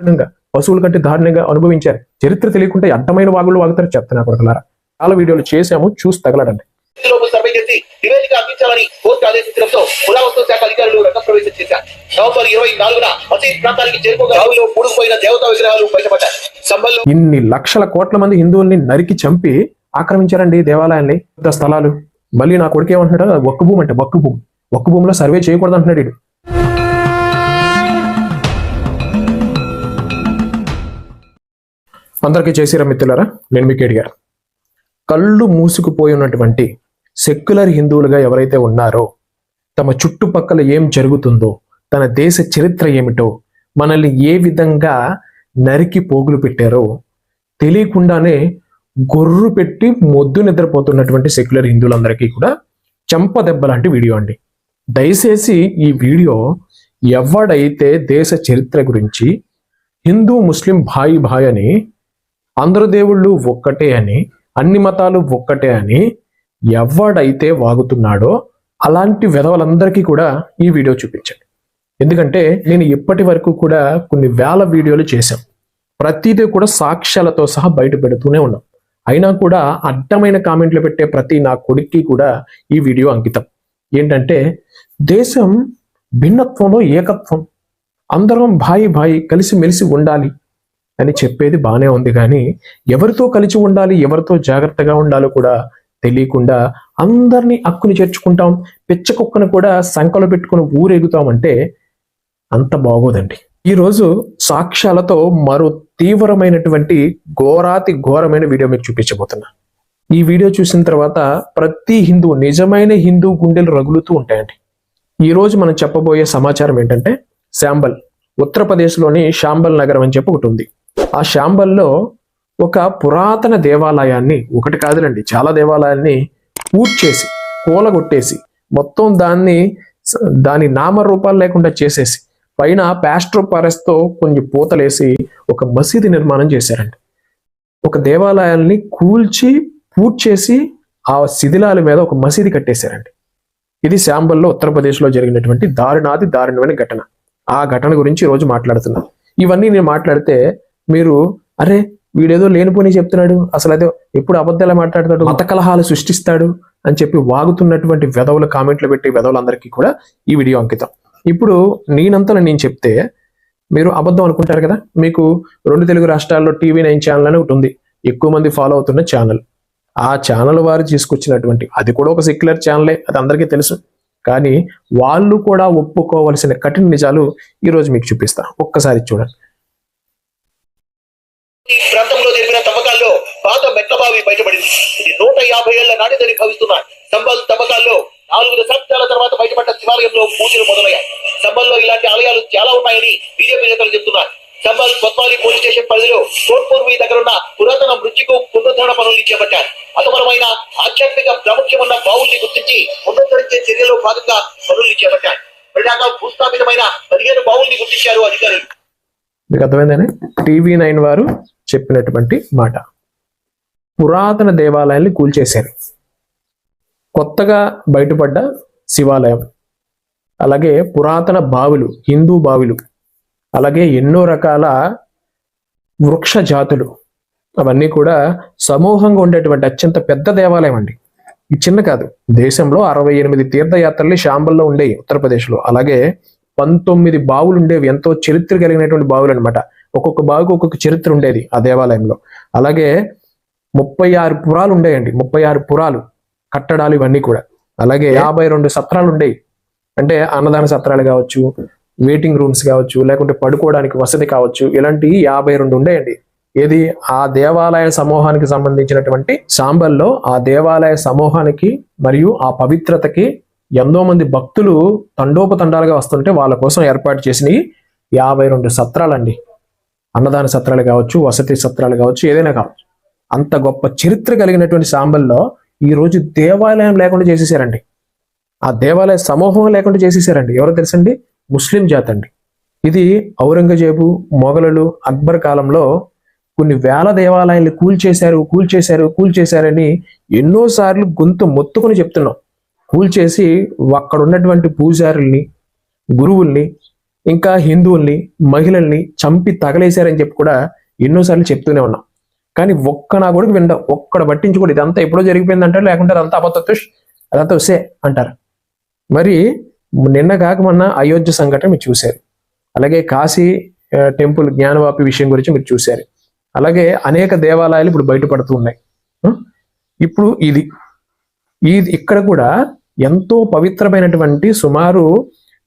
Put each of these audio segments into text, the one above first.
దారుణంగా పశువుల కంటే దారుణంగా అనుభవించారు. చరిత్ర తెలియకుండా అడ్డమైన వాగులు వాగుతారు చెప్తున్నా కొడుకులారా. చాలా వీడియోలు చేసాము చూసి తగలడండి. లోపు సర్వే చేసి నివేదిక అందించాలని కోర్టు ఆదేశించడంతో పురావస్తు శాఖ అధికారులు రంగప్రవేశం చేశారు. నవంబర్ ఇరవై నాలుగున మసీద్ ప్రాంతానికి చేరుకోగా రావులో పూడుకుపోయిన దేవతా విగ్రహాలు బయటపడ్డాయి. సంబల్లో ఇన్ని లక్షల కోట్ల మంది హిందువుల్ని నరికి చంపి ఆక్రమించారండి దేవాలయాల్ని పెద్ద స్థలాలు. మళ్ళీ నా కొడుకు ఏమంటున్నాడు? ఒక్క భూమి అంటే ఒక్క భూమి. ఒక్క భూమిలో సర్వే చేయకూడదు అంటున్నాడు అందరికీ చేసిరా మిత్రులారా నేను మీకు అడిగారు కళ్ళు మూసుకుపోయి ఉన్నటువంటి సెక్యులర్ హిందువులుగా ఎవరైతే ఉన్నారో తమ చుట్టుపక్కల ఏం జరుగుతుందో తన దేశ చరిత్ర ఏమిటో మనల్ని ఏ విధంగా నరికి పోగులు పెట్టారో తెలియకుండానే గొర్రు పెట్టి మొద్దు నిద్రపోతున్నటువంటి సెక్యులర్ హిందువులందరికీ కూడా చెంప దెబ్బ లాంటి వీడియో అండి. దయచేసి ఈ వీడియో ఎవడైతే దేశ చరిత్ర గురించి హిందూ ముస్లిం భాయి భాయ్ అని అందరు దేవుళ్ళు ఒక్కటే అని అన్ని మతాలు ఒక్కటే అని ఎవడైతే వాగుతున్నాడో అలాంటి విధవలందరికీ కూడా ఈ వీడియో చూపించండి. ఎందుకంటే నేను ఇప్పటి వరకు కూడా కొన్ని వేల వీడియోలు చేశాం. ప్రతిదీ కూడా సాక్ష్యాలతో సహా బయట పెడుతూనే ఉన్నాం. అయినా కూడా అడ్డమైన కామెంట్లు పెట్టే ప్రతి నా కొడుక్కి కూడా ఈ వీడియో అంకితం. ఏంటంటే దేశం భిన్నత్వంలో ఏకత్వం. అందరం భాయి భాయి కలిసి మెలిసి ఉండాలి. అని చెప్పేది బాగానే ఉంది. కానీ ఎవరితో కలిసి ఉండాలి ఎవరితో జాగ్రత్తగా ఉండాలో కూడా తెలియకుండా అందరినీ హక్కుని చేర్చుకుంటాం. పిచ్చ కుక్కను కూడా సంకలో పెట్టుకుని ఊరేగుతామంటే అంత బాగోదండి. ఈరోజు సాక్ష్యాలతో మరో తీవ్రమైనటువంటి ఘోరాతి ఘోరమైన వీడియో మీకు చూపించబోతున్నా. ఈ వీడియో చూసిన తర్వాత ప్రతి హిందూ నిజమైన హిందూ గుండెలు రగులుతూ ఉంటాయండి. ఈరోజు మనం చెప్పబోయే సమాచారం ఏంటంటే శాంబల్ ఉత్తరప్రదేశ్లోని శాంబల్ నగరం అని చెప్పి ఒకటి ఉంది. ఆ శాంబల్లో ఒక పురాతన దేవాలయాన్ని ఒకటి కాదులండి చాలా దేవాలయాన్ని పూడ్చేసి కూలగొట్టేసి మొత్తం దాన్ని దాని నామరూపాలు లేకుండా చేసేసి పైన ప్యాస్ట్రో కొన్ని పూతలేసి ఒక మసీదు నిర్మాణం చేశారండి. ఒక దేవాలయాల్ని కూల్చి పూడ్చేసి ఆ శిథిలాల మీద ఒక మసీదు కట్టేశారండి. ఇది శాంబల్లో ఉత్తరప్రదేశ్లో జరిగినటువంటి దారుణాది దారుణమైన ఘటన. ఆ ఘటన గురించి ఈరోజు రోజు ఇవన్నీ నేను మాట్లాడితే మీరు అరే వీడేదో లేనిపోని చెప్తున్నాడు అసలు అదే ఎప్పుడు అబద్ధాలు మాట్లాడతాడు మత కలహాలు సృష్టిస్తాడు అని చెప్పి వాగుతున్నటువంటి వెధవుల కామెంట్లు పెట్టి వెధవులందరికీ కూడా ఈ వీడియో అంకితం. ఇప్పుడు నేనంతలో నేను చెప్తే మీరు అబద్ధం అనుకుంటారు కదా మీకు రెండు తెలుగు రాష్ట్రాల్లో టీవీ నైన్ ఛానల్ అని ఒకటి ఉంది ఎక్కువ మంది ఫాలో అవుతున్న ఛానల్. ఆ ఛానల్ వారు తీసుకొచ్చినటువంటి అది కూడా ఒక సెక్యులర్ ఛానలే అది అందరికీ తెలుసు. కానీ వాళ్ళు కూడా ఒప్పుకోవలసిన కఠిన నిజాలు ఈరోజు మీకు చూపిస్తా. ఒక్కసారి చూడండి. ఈ ప్రాంతంలో జరిగిన తవ్వకాల్లో పాత మెట్లబావి బయటపడింది. ఇది నూట యాభై ఏళ్ళ నాటిదని భావిస్తున్నారు సంబల్ తవ్వకాల్లో నాలుగు దశాబ్దాల తర్వాత బయటపడ్డ శివాలయంలో పూజలు మొదలయ్యాయి. సంబల్లో ఇలాంటి ఆలయాలు చాలా ఉన్నాయని బీజేపీ నేతలు చెబుతున్నారు. సంబల్ కొత్వాలి పోలీస్ స్టేషన్ పరిధిలో కోట్పూర్వి దగ్గర ఉన్న పురాతన మృత్యుకు పునరుద్ధరణ పనులు చేపట్టారు. అతపరమైన ఆధ్యాత్మిక ప్రాముఖ్యం ఉన్న బావుల్ని గుర్తించి పునరుద్ధరించే చర్యలో భాగంగా పనులు చేపట్టారు. ప్రజాగా భూస్థాపితమైన పదిహేను బావుల్ని గుర్తించారు అధికారులు. మీకు అర్థమైందని టీవీ నైన్ వారు చెప్పినటువంటి మాట. పురాతన దేవాలయాల్ని కూల్చేశారు. కొత్తగా బయటపడ్డ శివాలయం. అలాగే పురాతన బావులు హిందూ బావులు అలాగే ఎన్నో రకాల వృక్ష జాతులు. అవన్నీ కూడా సమూహంగా ఉండేటువంటి అత్యంత పెద్ద దేవాలయం అండి. ఇది చిన్న కాదు. దేశంలో అరవై ఎనిమిది తీర్థయాత్రలు శాంబల్లో ఉండేవి ఉత్తరప్రదేశ్లో. అలాగే పంతొమ్మిది బావులు ఉండేవి ఎంతో చరిత్ర కలిగినటువంటి బావులు అనమాట ఒక్కొక్క బావుకి ఒక్కొక్క చరిత్ర ఉండేది ఆ దేవాలయంలో. అలాగే ముప్పై ఆరు పురాలు ఉండేయండి. ముప్పై ఆరు పురాలు కట్టడాలు ఇవన్నీ కూడా. అలాగే యాభై రెండు సత్రాలు ఉండేవి అంటే అన్నదాన సత్రాలు కావచ్చు వెయిటింగ్ రూమ్స్ కావచ్చు లేకుంటే పడుకోవడానికి వసతి కావచ్చు ఇలాంటి యాభై రెండు ఉండేయండి. ఏది? ఆ దేవాలయ సమూహానికి సంబంధించినటువంటి సాంబల్లో ఆ దేవాలయ సమూహానికి మరియు ఆ పవిత్రతకి ఎంతో మంది భక్తులు తండోపతండాలుగా వస్తుంటే వాళ్ళ కోసం ఏర్పాటు చేసినవి యాభై రెండు సత్రాలండి. అన్నదాన సత్రాలు కావచ్చు వసతి సత్రాలు కావచ్చు ఏదైనా కావచ్చు. అంత గొప్ప చరిత్ర కలిగినటువంటి సాంబల్లో ఈ రోజు దేవాలయం లేకుండా చేసేసారండి. ఆ దేవాలయ సమూహం లేకుండా చేసేసారండి. ఎవరో తెలుసండి? ముస్లిం జాతి అండి ఇది ఔరంగజేబు మొఘలులు అక్బర్ కాలంలో కొన్ని వేల దేవాలయాలు కూల్చేశారు కూల్చేశారు కూల్చేశారని ఎన్నోసార్లు గొంతు మొత్తుకొని చెప్తున్నాం. కూల్చేసి అక్కడ ఉన్నటువంటి పూజారుల్ని గురువుల్ని ఇంకా హిందువుల్ని మహిళల్ని చంపి తగలేశారని చెప్పి కూడా ఎన్నోసార్లు చెప్తూనే ఉన్నాం. కానీ ఒక్క నా కొడుకు వినడం ఒక్కడ పట్టించి కూడా ఇదంతా ఎప్పుడో జరిగిపోయింది అంటారు లేకుంటే అదంతా అబద్ధ అదంతా వస్తే అంటారు. మరి నిన్న కాక మొన్న అయోధ్య సంఘటన మీరు చూశారు. అలాగే కాశీ టెంపుల్ జ్ఞానవాపి విషయం గురించి మీరు చూశారు. అలాగే అనేక దేవాలయాలు ఇప్పుడు బయటపడుతూ ఉన్నాయి. ఇప్పుడు ఇది ఇది ఇక్కడ కూడా ఎంతో పవిత్రమైనటువంటి సుమారు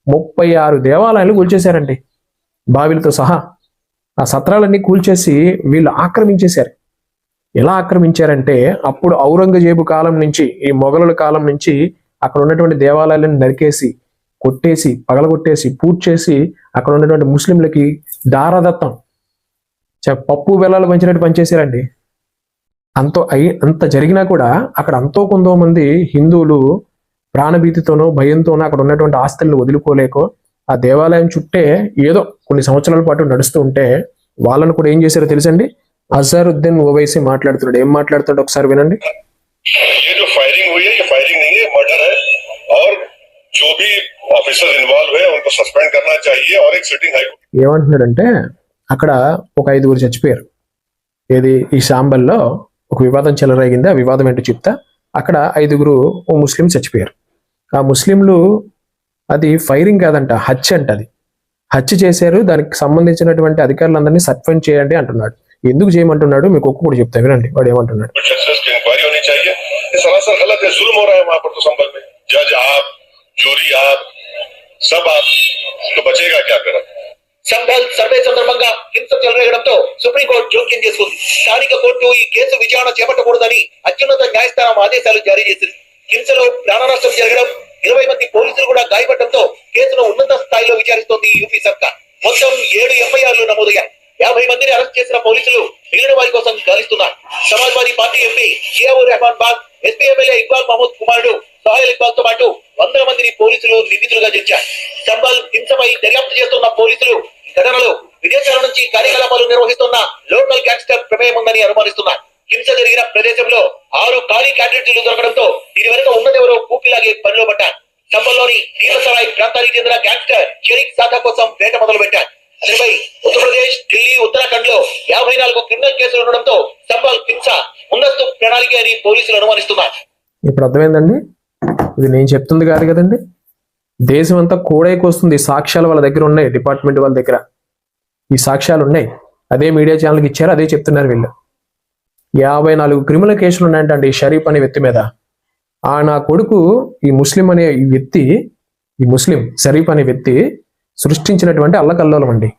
ముప్పై ఆరు దేవాలయాలు కూల్చేశారండి. బావిలతో సహా ఆ సత్రాలన్నీ కూల్చేసి వీళ్ళు ఆక్రమించేశారు. ఎలా ఆక్రమించారంటే అప్పుడు ఔరంగజేబు కాలం నుంచి ఈ మొఘలుల కాలం నుంచి అక్కడ ఉన్నటువంటి దేవాలయాలను నరికేసి కొట్టేసి పగలగొట్టేసి పూడ్చేసి అక్కడ ఉన్నటువంటి ముస్లింలకి దారాదత్తం చ- పప్పు బెల్లాలు పంచినట్టు పనిచేశారండి అంతో అయి అంత జరిగినా కూడా అక్కడ అంతో కొందో మంది హిందువులు ప్రాణభీతితోనో భయంతోనో అక్కడ ఉన్నటువంటి ఆస్తులను వదులుకోలేకో ఆ దేవాలయం చుట్టే ఏదో కొన్ని సంవత్సరాల పాటు నడుస్తూ ఉంటే వాళ్ళను కూడా ఏం చేశారో తెలుసండి? అజారుద్దీన్ ఓవైసీ మాట్లాడుతున్నాడు. ఏం మాట్లాడుతున్నాడు ఒకసారి వినండి. ఏమంటున్నాడంటే అక్కడ ఒక ఐదుగురు చచ్చిపోయారు. ఏది? ఈ సాంబల్లో ఒక వివాదం చెలరేగింది. ఆ వివాదం ఏంటో చెప్తా. అక్కడ ఐదుగురు ఓ ముస్లిం చచ్చిపోయారు. ఆ ముస్లింలు అది ఫైరింగ్ కాదంట హత్య అంట అది. హత్య చేశారు దానికి సంబంధించినటువంటి అధికారులందరినీ సస్పెండ్ చేయండి అంటున్నాడు. ఎందుకు చేయమంటున్నాడు? మీకు ఒక్క కూడా చెప్తా వినండి వాడు ఏమంటున్నాడు. సర్వే సందర్భంగా హింస చెలరేగడంతో సుప్రీంకోర్టు జోక్యం చేసుకుంది స్థానిక కోర్టు ఈ కేసు విచారణ చేపట్టకూడదని అత్యున్నత న్యాయస్థానం ఆదేశాలు జారీ చేసింది. హింసలో ప్రాణ నష్టం జరగడం ఇరవై మంది పోలీసులు కూడా గాయపడటంతో కేసును ఉన్నత స్థాయిలో విచారిస్తోంది యూపీ సర్కార్. మొత్తం ఏడు ఎఫ్ఐఆర్లు నమోదయ్యాయి. యాభై మందిని అరెస్ట్ చేసిన పోలీసులు మిగిలిన వారి కోసం గాలిస్తున్నారు. Samajwadi party MP Ziaur Rehman Barq SP MLA Iqbal Mahmood కుమారుడు సోహెల్ ఇక్బాల్తో పాటు వందల మందిని పోలీసులు నిందితులుగా చేర్చారు సంబల్ హింసపై దర్యాప్తు చేస్తున్న పోలీసులు ఈ ఘటనలో విదేశాల నుంచి కార్యకలాపాలు నిర్వహిస్తున్న లోకల్ గ్యాంగ్స్టర్ ప్రమేయం ఉందని అనుమానిస్తున్నారు హింస జరిగిన ప్రదేశంలో ఆరు ఖాళీ క్యాండిడేట్లు దొరకడంతో దీని వెనుక ఉన్నదెవరో కూపిలాగే పనిలో పడ్డారు సంబల్లోని తీవ్రసరాయ్ ప్రాంతానికి చెందిన గ్యాంగ్స్టర్ షరీక్ సాధా కోసం వేట మొదలు పెట్టారు అతనిపై ఉత్తరప్రదేశ్ ఢిల్లీ ఉత్తరాఖండ్లో తనకు క్రిమినల్ కేసులు ఉండడంతో సంబల్ హింస ముందస్తు ప్రణాళిక అని పోలీసులు అనుమానిస్తున్నారు. ఇప్పుడు అర్థమైందండి? ఇది నేను చెప్తుంది కాదు కదండి? దేశం అంతా కోడైకొస్తుంది సాక్ష్యాలు వాళ్ళ దగ్గర ఉన్నాయి డిపార్ట్మెంట్ వాళ్ళ దగ్గర. ఈ సాక్ష్యాలు ఉన్నాయి. అదే మీడియా ఛానల్కి ఇచ్చారు అదే చెప్తున్నారు వీళ్ళు. యాభై నాలుగు క్రిమినల్ కేసులు ఉన్నాయంటండి ఈ షరీఫ్ అనే వ్యక్తి మీద. ఆ నా కొడుకు ఈ ముస్లిం అనే ఈ వ్యక్తి ఈ ముస్లిం షరీఫ్ అనే వ్యక్తి సృష్టించినటువంటి అల్లకల్లోలం అండి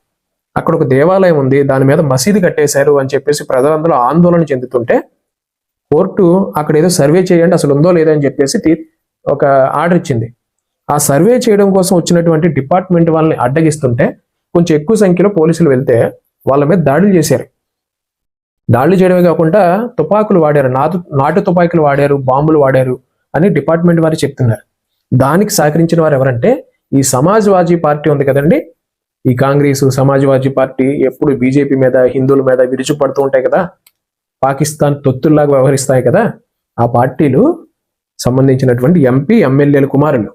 అక్కడ ఒక దేవాలయం ఉంది దాని మీద మసీదు కట్టేశారు అని చెప్పేసి ప్రజలందరూ ఆందోళన చెందుతుంటే కోర్టు అక్కడ ఏదో సర్వే చేయండి అసలు ఉందో లేదో అని చెప్పేసి ఒక ఆర్డర్ ఇచ్చింది. ఆ సర్వే చేయడం కోసం వచ్చినటువంటి డిపార్ట్మెంట్ వాళ్ళని అడ్డగిస్తుంటే కొంచెం ఎక్కువ సంఖ్యలో పోలీసులు వెళ్తే వాళ్ళ మీద దాడులు చేశారు. దాడులు చేయడమే కాకుండా తుపాకులు వాడారు నాటు నాటు తుపాకులు వాడారు బాంబులు వాడారు అని డిపార్ట్మెంట్ వారు చెప్తున్నారు. దానికి సహకరించిన వారు ఎవరంటే ఈ సమాజ్వాదీ పార్టీ ఉంది కదండి ఈ కాంగ్రెస్ సమాజ్వాదీ పార్టీ ఎప్పుడు బీజేపీ మీద హిందువుల మీద విరుచుపడుతూ ఉంటాయి కదా? పాకిస్తాన్ తొత్తుల్లాగా వ్యవహరిస్తాయి కదా? ఆ పార్టీలు సంబంధించినటువంటి ఎంపీ ఎమ్మెల్యేల కుమారులు.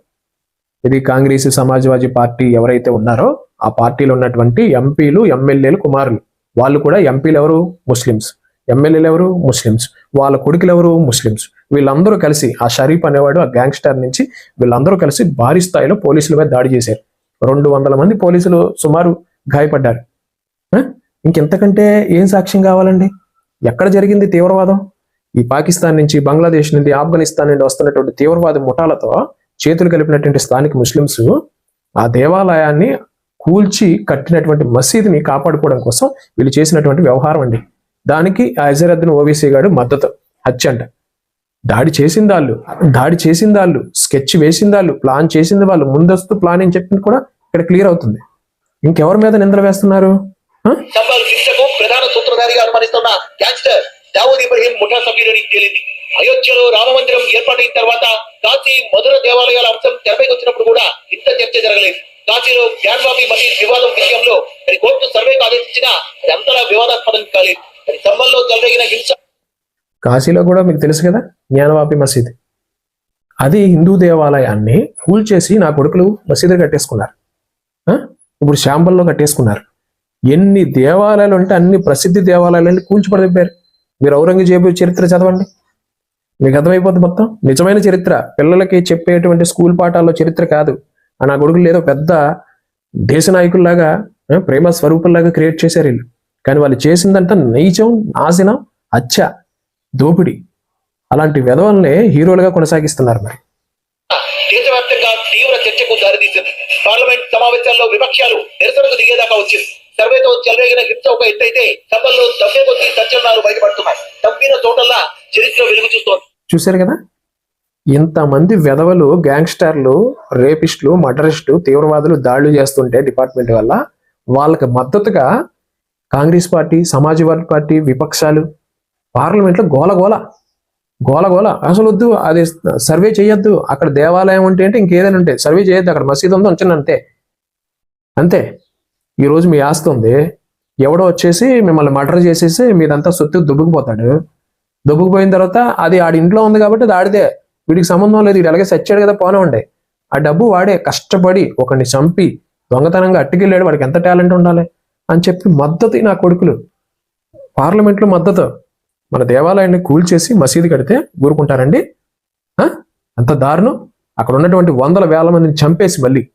ఇది కాంగ్రెస్ సమాజ్వాదీ పార్టీ ఎవరైతే ఉన్నారో ఆ పార్టీలో ఉన్నటువంటి ఎంపీలు ఎమ్మెల్యేలు కుమారులు. వాళ్ళు కూడా ఎంపీలు ఎవరు? ముస్లిమ్స్. ఎమ్మెల్యేలు ఎవరు? ముస్లిమ్స్. వాళ్ళ కొడుకులు ఎవరు? ముస్లిమ్స్. వీళ్ళందరూ కలిసి ఆ షరీఫ్ అనేవాడు ఆ గ్యాంగ్స్టర్ నుంచి వీళ్ళందరూ కలిసి భారీ స్థాయిలో పోలీసుల మీద దాడి చేశారు. రెండు వందల మంది పోలీసులు సుమారు గాయపడ్డారు. ఆ? ఇంకెంతకంటే ఏం సాక్ష్యం కావాలండి? ఎక్కడ జరిగింది తీవ్రవాదం? ఈ పాకిస్తాన్ నుంచి బంగ్లాదేశ్ నుండి ఆఫ్ఘనిస్తాన్ నుండి వస్తున్నటువంటి తీవ్రవాద ముఠాలతో చేతులు కలిపినటువంటి స్థానిక ముస్లిమ్స్ ఆ దేవాలయాన్ని కూల్చి కట్టినటువంటి మసీదుని కాపాడుకోవడం కోసం వీళ్ళు చేసినటువంటి వ్యవహారం అండి. దానికి ఆ ఓవీసీ గారు మద్దతు హత్య అంట. దాడి చేసిందాళ్ళు దాడి చేసిందాళ్ళు స్కెచ్ వేసిందాళ్ళు ప్లాన్ చేసింది వాళ్ళు ముందస్తు ప్లాన్ అని చెప్పి కూడా ఇక్కడ క్లియర్ అవుతుంది. ఇంకెవరి మీద నిందలు వేస్తున్నారు? ప్రధాన సూత్రధారిగా అనుమానిస్తున్న గ్యాంగ్స్టర్ దావూద్ ఇబ్రహీం ముఠా తేలింది. అయోధ్యలో రామ మందిరం ఏర్పాటైన తర్వాత కాశీ మధుర దేవాలయాల అంశం తెరపైకి వచ్చినప్పుడు కూడా ఇంత చర్చ జరగలేదు. కాశీలో జ్ఞానవాపి మసీద్ వివాదం విషయంలో మరి కోర్టు సర్వేకు ఆదేశించినా అది అంతలా వివాదాస్పదం కాలేదు. మరి సంబల్లో చెలరేగిన హింస కాశీలో కూడా మీకు తెలుసు కదా జ్ఞానవాపి మసీద్. అది హిందూ దేవాలయాన్ని కూల్చేసి నా కొడుకులు మసీదు కట్టేసుకున్నారు? ఇప్పుడు శాంబల్లో కట్టేసుకున్నారు. ఎన్ని దేవాలయాలు అంటే అన్ని ప్రసిద్ధి దేవాలయాలు అంటే కూల్చిపడిపోయారు మీరు ఔరంగజేబు చరిత్ర చదవండి. మీకు అర్థమైపోద్ది మొత్తం? నిజమైన చరిత్ర. పిల్లలకి చెప్పేటువంటి స్కూల్ పాఠాల్లో చరిత్ర కాదు. ఆ నా కొడుకులు ఏదో పెద్ద దేశ నాయకుల్లాగా ప్రేమ స్వరూపుల్లాగా క్రియేట్ చేశారు వీళ్ళు. కానీ వాళ్ళు చేసిందంతా నైజం నాశనం హత్య దోపిడి. అలాంటి విధవల్ని హీరోలుగా కొనసాగిస్తున్నారు మరి. చర్చకు పార్లమెంట్ సమావేశాల్లో విపక్షాలు నిరసనకు దిగేదాకా వచ్చింది. సర్వేతో చెలరేగిన హింస ఒక ఎత్తైతే సభల్లో దవ్వే కొద్ది సంచలనాలు బయటపడుతున్నాయి. తప్పిన చోటల్లా చరిత్ర వెలుగు చూస్తోంది. చూశారు కదా? ఇంతమంది వెధవలు గ్యాంగ్స్టర్లు రేపిస్టులు మర్డరిస్టులు తీవ్రవాదులు దాడులు చేస్తుంటే డిపార్ట్మెంట్ వల్ల వాళ్ళకి మద్దతుగా కాంగ్రెస్ పార్టీ సమాజ్వాదీ పార్టీ విపక్షాలు పార్లమెంట్లో గోల గోల గోల గోల. అసలు వద్దు అది సర్వే చేయొద్దు. అక్కడ దేవాలయం ఉంటే అంటే ఇంకేదైనా ఉంటే సర్వే చేయొద్దు. అక్కడ మసీదు ఉందో ఉంచండి అంతే. అంతే. ఈరోజు మీ ఆస్తి ఉంది. ఎవడో వచ్చేసి మిమ్మల్ని మర్డర్ చేసేసి మీదంతా సొత్తు దుబ్బుకుపోతాడు. దుబ్బుకుపోయిన తర్వాత అది ఆడి ఇంట్లో ఉంది కాబట్టి అది ఆడిదే వీడికి సంబంధం లేదు. వీడు అలాగే చచ్చాడు కదా పోనివ్వండి ఉండే. ఆ డబ్బు వాడే కష్టపడి ఒకరిని చంపి దొంగతనంగా అట్టుకెళ్ళాడు వాడికి ఎంత టాలెంట్ ఉండాలి అని చెప్పి మద్దతు నా కొడుకులు. పార్లమెంట్లో మద్దతు. మన దేవాలయాన్ని కూల్చేసి మసీదు కడితే ఊరుకుంటారండి? ఆ? అంత దారుణం. అక్కడ ఉన్నటువంటి వందల వేల మందిని చంపేసి మళ్ళీ.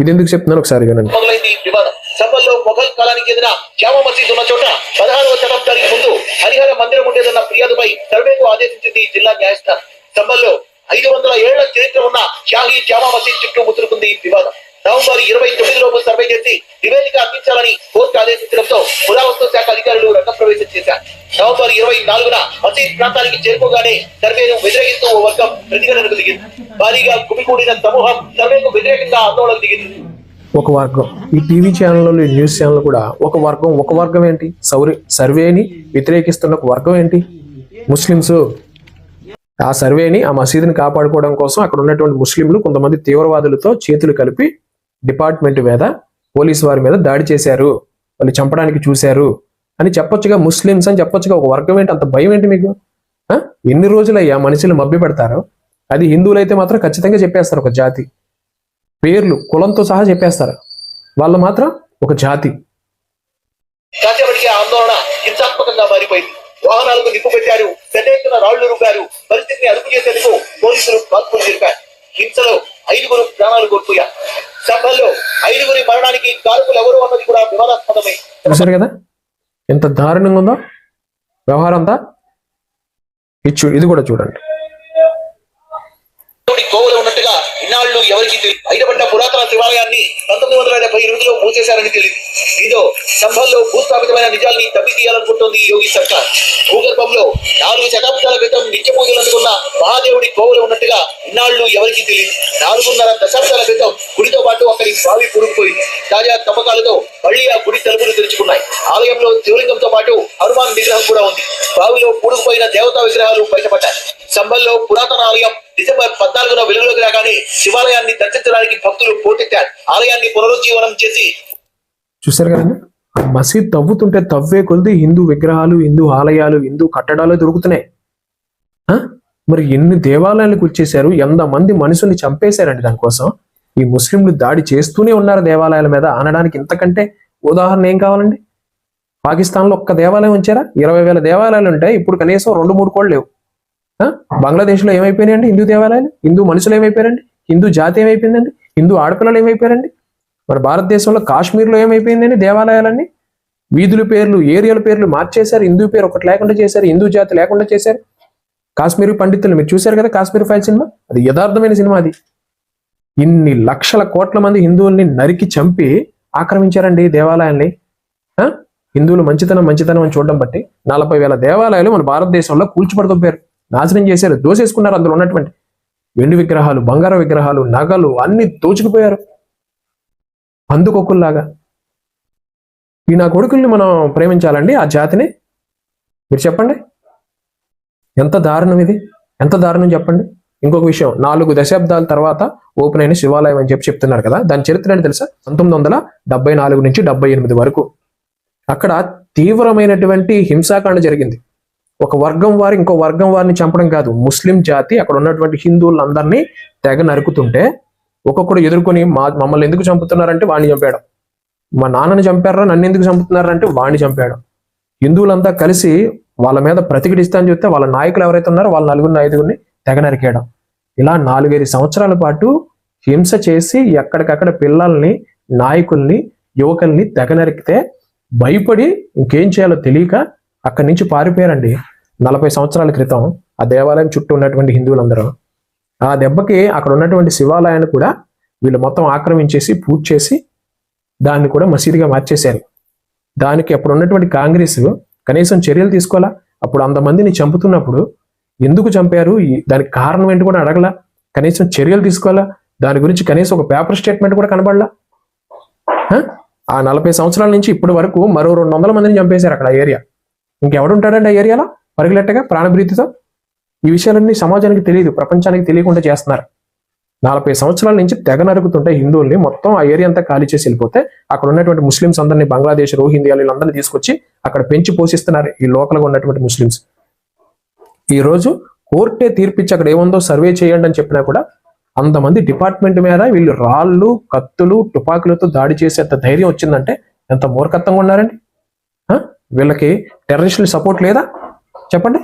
ఇది ఎందుకు చెప్తున్నాను ఒకసారి వినండి. ఈ వివాదం. సభల్లో మొఘల్ కాలానికి చెందిన జామా మసీద్ ఉన్న చోట పదహారవ శతాబ్దానికి ముందు హరిహర మందిరం ఉండేదన్న ఫిర్యాదుపై సర్వేకు ఆదేశించింది జిల్లా న్యాయస్థానం. సభల్లో ఐదు వందల ఏళ్ళ చరిత్ర ఉన్న షాహీ జామా మసీద్ చుట్టూ ముసురుకుంది ఈ వివాదం. నవంబర్ ఇరవై తొమ్మిది లోపు సర్వే చేసి నివేదిక అందించాలని కోర్టు ఆదేశించడంతో పురావస్తు శాఖ అధికారులు రంగప్రవేశం చేశారు. నవంబర్ ఇరవై నాలుగున మసీద్ ప్రాంతానికి చేరుకోగానే సర్వేను వ్యతిరేకిస్తూ ఓ వర్గం ప్రతిఘటనకు దిగింది. భారీగా గుమికూడిన సమూహం సర్వేకు వ్యతిరేకంగా ఆందోళన దిగింది. ఒక వర్గం. ఈ టీవీ ఛానళ్ళు న్యూస్ ఛానల్ కూడా ఒక వర్గం ఒక వర్గం ఏంటి? సౌరి సర్వేని వ్యతిరేకిస్తున్న ఒక వర్గం ఏంటి? ముస్లిమ్స్. ఆ సర్వేని ఆ మసీదుని కాపాడుకోవడం కోసం అక్కడ ఉన్నటువంటి ముస్లింలు కొంతమంది తీవ్రవాదులతో చేతులు కలిపి డిపార్ట్మెంట్ మీద పోలీసు వారి మీద దాడి చేశారు. వాళ్ళు చంపడానికి చూశారు. అని చెప్పొచ్చుగా ముస్లిమ్స్ అని చెప్పొచ్చుగా ఒక వర్గం ఏంటి? అంత భయం ఏంటి మీకు? ఎన్ని రోజులయ్యా మనుషులు మభ్య పెడతారు అది హిందువులైతే మాత్రం ఖచ్చితంగా చెప్పేస్తారు ఒక జాతి. పేర్లు కులంతో సహా చెప్పేస్తారు. వాళ్ళు మాత్రం ఒక జాతి. ఆందోళన హింసాత్మకంగా మారిపోయింది. వాహనాలకు నిప్పు పెట్టారు. పెద్ద ఎత్తున రాళ్ళు రుబ్బారు. పరిస్థితిని అదుపు చేసేందుకు పోలీసులు కాల్పులు జరిపారు హింసలో ఐదుగురు ప్రాణాలు కోల్పోయారు సభలో ఐదుగురి మరణానికి కారకులు ఎవరు అన్నది కూడా వివాదాస్పదమే. చూసారు కదా? ఎంత దారుణంగా ఉందో? వ్యవహారం అంతా? ఇది ఇది కూడా చూడండి. ఇన్నాళ్ళు ఎవరికి తెలియదు బయటపడ్డ పురాతన శివాలయాన్ని పంతొమ్మిది వందల డెబ్బై ఎనిమిదిలో మూసేశారని తెలియదు. దీంతో సంభంలో భూస్థాపితమైన నిజాల్ని తవ్వి యోగి సర్కార్. భూగర్భంలో నాలుగు శతాబ్దాల క్రితం నిత్య పూజలు అందుకున్న మహాదేవుడి కోవలు ఉన్నట్టుగా ఇన్నాళ్ళు ఎవరికి తెలియదు నాలుగున్నర దశాబ్దాల క్రితం గుడితో పాటు అక్కడి బావి పురుగుపోయింది తాజా తవ్వకాలతో మళ్ళీ ఆ గుడి తలుపులు తెరుచుకున్నాయి. ఆలయంలో శివలింగంతో పాటు హనుమాన్ విగ్రహం కూడా ఉంది. బావిలో పూడుకుపోయిన దేవతా విగ్రహాలు బయటపడ్డాయి. సంబల్లో పురాతన ఆలయం డిసెంబర్ పద్నాలుగున వెలుగులోకి రాగానే శివాలయాన్ని దర్శించడానికి భక్తులు పోటెత్తారు. ఆలయాన్ని పునరుజ్జీవనం చేసి చూసారు కదండి? ఆ మసీద్ తవ్వుతుంటే తవ్వే కొలిది హిందూ విగ్రహాలు హిందూ ఆలయాలు హిందూ కట్టడాలు దొరుకుతున్నాయి. ఆ? మరి ఎన్ని దేవాలయాలకు వచ్చేసారు ఎంతమంది మనుషుల్ని చంపేశారండి దానికోసం? ఈ ముస్లింలు దాడి చేస్తూనే ఉన్నారు దేవాలయాల మీద. అనడానికి ఇంతకంటే ఉదాహరణ ఏం కావాలండి? పాకిస్తాన్లో ఒక్క దేవాలయం ఉంచారా? ఇరవై వేల దేవాలయాలు ఉంటాయి. ఇప్పుడు కనీసం రెండు మూడు కూడా లేవు. బంగ్లాదేశ్లో ఏమైపోయినాయండి? హిందూ దేవాలయాలు? హిందూ మనుషులు ఏమైపోయారండి? హిందూ జాతి ఏమైపోయిందండి? హిందూ ఆడపిల్లలు ఏమైపోయారండి? మన భారతదేశంలో కాశ్మీర్లో ఏమైపోయిందండి దేవాలయాలన్నీ? వీధుల పేర్లు ఏరియాల పేర్లు మార్చేశారు. హిందూ పేరు ఒకటి లేకుండా చేశారు. హిందూ జాతి లేకుండా చేశారు. కాశ్మీర్ పండితులు మీరు చూశారు కదా కాశ్మీర్ ఫైల్ సినిమా? అది యథార్థమైన సినిమా అది. ఇన్ని లక్షల కోట్ల మంది హిందువుల్ని నరికి చంపి ఆక్రమించారండి దేవాలయాల్ని. హిందువులు మంచితనం మంచితనం అని చూడడం బట్టి నలభై వేల దేవాలయాలు మన భారతదేశంలో కూల్చిపడుతుంపారు నాశనం చేశారు దోసేసుకున్నారు అందులో ఉన్నటువంటి వెండి విగ్రహాలు బంగారు విగ్రహాలు నగలు అన్ని దోచుకుపోయారు. అందుకొక్కుల్లాగా ఈ నా కొడుకుల్ని మనం ప్రేమించాలండి ఆ జాతిని. మీరు చెప్పండి. ఎంత దారుణం ఇది? ఎంత దారుణం చెప్పండి. ఇంకొక విషయం నాలుగు దశాబ్దాల తర్వాత ఓపెన్ అయిన శివాలయం అని చెప్పి చెప్తున్నారు కదా దాని చరిత్ర ఏంటి తెలుసా? పంతొమ్మిది వందల డెబ్బై నాలుగు నుంచి డెబ్బై ఎనిమిది వరకు. అక్కడ తీవ్రమైనటువంటి హింసాకాండ జరిగింది. ఒక వర్గం వారు ఇంకో వర్గం వారిని చంపడం కాదు. ముస్లిం జాతి అక్కడ ఉన్నటువంటి హిందువులందరినీ తెగ నరుకుతుంటే ఒక్కొక్కడు ఎదుర్కొని మా మమ్మల్ని ఎందుకు చంపుతున్నారంటే వాడిని చంపాడు. మా నాన్నని చంపారా? నన్ను ఎందుకు చంపుతున్నారంటే వాడిని చంపాడు. హిందువులంతా కలిసి వాళ్ళ మీద ప్రతిఘటిస్తా అని చెప్తే వాళ్ళ నాయకులు ఎవరైతే ఉన్నారో వాళ్ళ నలుగురిని ఐదుగురిని తెగ నరికేయడం. ఇలా నాలుగైదు సంవత్సరాల పాటు హింస చేసి ఎక్కడికక్కడ పిల్లల్ని నాయకుల్ని యువకుల్ని తెగ నరికితే భయపడి ఇంకేం చేయాలో తెలియక అక్కడి నుంచి పారిపోయారండి. నలభై సంవత్సరాల క్రితం ఆ దేవాలయం చుట్టూ ఉన్నటువంటి హిందువులందరూ ఆ దెబ్బకి అక్కడ ఉన్నటువంటి శివాలయాన్ని కూడా వీళ్ళు మొత్తం ఆక్రమించేసి పూజ చేసి దాన్ని కూడా మసీదుగా మార్చేశారు. దానికి అప్పుడు ఉన్నటువంటి కాంగ్రెస్ కనీసం చర్యలు తీసుకోవాలా? అప్పుడు అంతమందిని చంపుతున్నప్పుడు ఎందుకు చంపారు? ఈ- దానికి కారణం ఏంటి కూడా అడగలా? కనీసం చర్యలు తీసుకోవాలా? దాని గురించి కనీసం ఒక పేపర్ స్టేట్మెంట్ కూడా కనబడలా? ఆ నలభై సంవత్సరాల నుంచి ఇప్పటి వరకు మరో రెండు వందల మందిని చంపేశారు అక్కడ ఏరియా. ఇంకెవడుంటాడండి ఆ ఏరియాలో? పరుగులెట్టగా ప్రాణభీతితో ఈ విషయాలన్నీ సమాజానికి తెలియదు ప్రపంచానికి తెలియకుండా చేస్తున్నారు. నలభై సంవత్సరాల నుంచి తెగ నరుకుతుంటే హిందువుల్ని మొత్తం ఆ ఏరియా అంతా ఖాళీ చేసి వెళ్ళిపోతే అక్కడ ఉన్నటువంటి ముస్లిమ్స్ అందరినీ బంగ్లాదేశ్ రోహిందియాలు వీళ్ళందరినీ తీసుకొచ్చి అక్కడ పెంచి పోషిస్తున్నారు ఈ లోకల్గా ఉన్నటువంటి ముస్లిమ్స్. ఈ రోజు కోర్టే తీర్పిచ్చి అక్కడ ఏముందో సర్వే చేయండి అని చెప్పినా కూడా అంతమంది డిపార్ట్మెంట్ మీద వీళ్ళు రాళ్ళు కత్తులు తుపాకులతో దాడి చేసేంత ధైర్యం వచ్చిందంటే ఎంత మూర్ఖత్వంగా ఉన్నారండి? వీళ్ళకి టెర్రరిస్టులు సపోర్ట్ లేదా? చెప్పండి.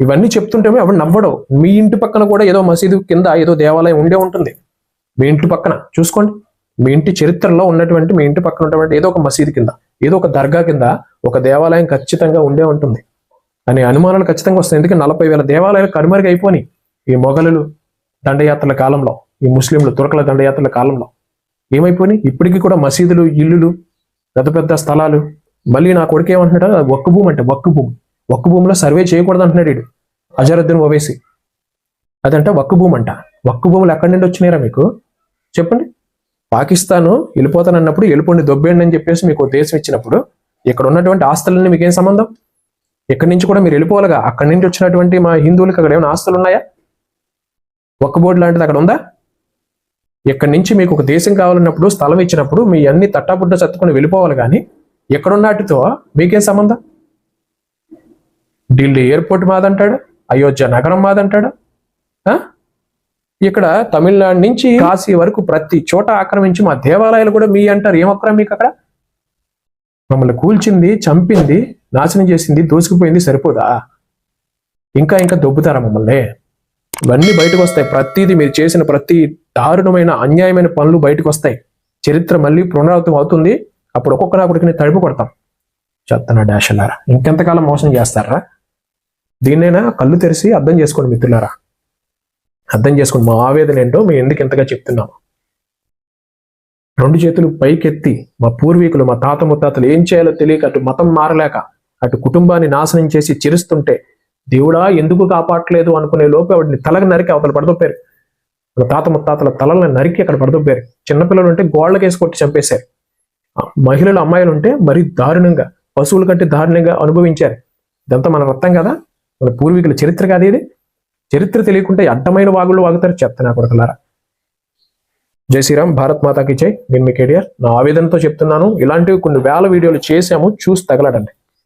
ఇవన్నీ చెప్తుంటేమో ఎవరు నవ్వడం. మీ ఇంటి పక్కన కూడా ఏదో మసీదు కింద ఏదో దేవాలయం ఉండే ఉంటుంది. మీ ఇంటి పక్కన. చూసుకోండి. మీ ఇంటి చరిత్రలో ఉన్నటువంటి మీ ఇంటి పక్కన ఉన్నటువంటి ఏదో ఒక మసీదు కింద ఏదో ఒక దర్గా కింద ఒక దేవాలయం ఖచ్చితంగా ఉండే ఉంటుంది. అనే అనుమానాలు ఖచ్చితంగా వస్తాయి. ఎందుకంటే నలభై వేల దేవాలయాలు కనుమరుగు అయిపోయి ఈ మొఘలులు దండయాత్రల కాలంలో ఈ ముస్లింలు తురకల దండయాత్రల కాలంలో. ఏమైపోయినాయి ఇప్పటికీ కూడా మసీదులు ఇల్లులు పెద్ద పెద్ద స్థలాలు. మళ్ళీ నా కొడుకు ఏమంటున్నాడు? అది ఒక్క భూమి అంటే ఒక్క భూమి. ఒక్క భూమిలో సర్వే చేయకూడదు అంటున్నాడు వీడు. అజరుద్దీన్ ఓవేసి. అదంటే ఒక్క భూమి అంట. ఒక్క భూములు ఎక్కడి నుండి వచ్చినాయిరా మీకు? చెప్పండి. పాకిస్తాను వెళ్ళిపోతానన్నప్పుడు వెళ్ళిపోండి దొబ్బేయండి అని చెప్పేసి మీకు దేశం ఇచ్చినప్పుడు ఇక్కడ ఉన్నటువంటి ఆస్తులన్నీ మీకేం సంబంధం? ఇక్కడి నుంచి కూడా మీరు వెళ్ళిపోవాలిగా? అక్కడి నుంచి వచ్చినటువంటి మా హిందువులకు అక్కడ ఏమైనా ఆస్తులు ఉన్నాయా? ఒక్క బోర్డు లాంటిది అక్కడ ఉందా? ఇక్కడి నుంచి మీకు ఒక దేశం కావాలన్నప్పుడు స్థలం ఇచ్చినప్పుడు మీ అన్ని తట్టాపుట్ట చత్తుకొని వెళ్ళిపోవాలి కానీ ఎక్కడున్నటితో మీకేం సంబంధం? ఢిల్లీ ఎయిర్పోర్ట్ మాదంటాడు? అయోధ్య నగరం మాదంటాడు? ఇక్కడ తమిళనాడు నుంచి కాశీ వరకు ప్రతి చోట ఆక్రమించి మా దేవాలయాలు కూడా మీ అంటారు. ఏం మీకు అక్కడ మమ్మల్ని కూల్చింది చంపింది నాశనం చేసింది దోసుకుపోయింది సరిపోదా? ఇంకా ఇంకా దొబ్బుతారా మమ్మల్ని? ఇవన్నీ బయటకు వస్తాయి ప్రతిదీ మీరు చేసిన ప్రతి దారుణమైన అన్యాయమైన పనులు బయటకు వస్తాయి చరిత్ర మళ్ళీ పునరావృతం అవుతుంది. అప్పుడు ఒక్కొక్క అప్పటికి కొడుకుని తడిపి కొడతాం. చెత్తన డాష్ అన్నారా ఇంకెంతకాలం మోసం చేస్తారా? దీన్నైనా కళ్ళు తెరిచి అర్థం చేసుకోండి మిత్రులారా. అర్థం చేసుకోండి. మా ఆవేదన ఏంటో మేము ఎందుకు ఎంతగా చెప్తున్నాం. రెండు చేతులు పైకెత్తి మా పూర్వీకులు మా తాత ముత్తాతలు ఏం చేయాలో తెలియక అటు మతం మారలేక అటు కుటుంబాన్ని నాశనం చేసి చిరుస్తుంటే దేవుడా ఎందుకు కాపాడలేదు అనుకునే లోపు ఆవిడని తలకు నరికి అవతల పడదొప్పారు. మన తాత ముత్తాతల తలలను నరికి అక్కడ పడదొప్పారు. చిన్నపిల్లలు ఉంటే గోళ్ళకేసి కొట్టి చంపేశారు. మహిళలు అమ్మాయిలు ఉంటే మరీ దారుణంగా పశువులు కంటే దారుణంగా అనుభవించారు. ఇదంతా మన రక్తం కదా. మన పూర్వీకుల చరిత్ర కాదు ఇది. చరిత్ర తెలియకుంటే అడ్డమైన వాగులు వాగుతారు చెప్తున్నా నా కొడుకులారా. జై శ్రీరామ్ భారత్ మాతాకి జై. నేను మీ కేడియర్ నా ఆవేదనతో చెప్తున్నాను. ఇలాంటివి కొన్ని వేల వీడియోలు చేసాము చూసి తగలడండి.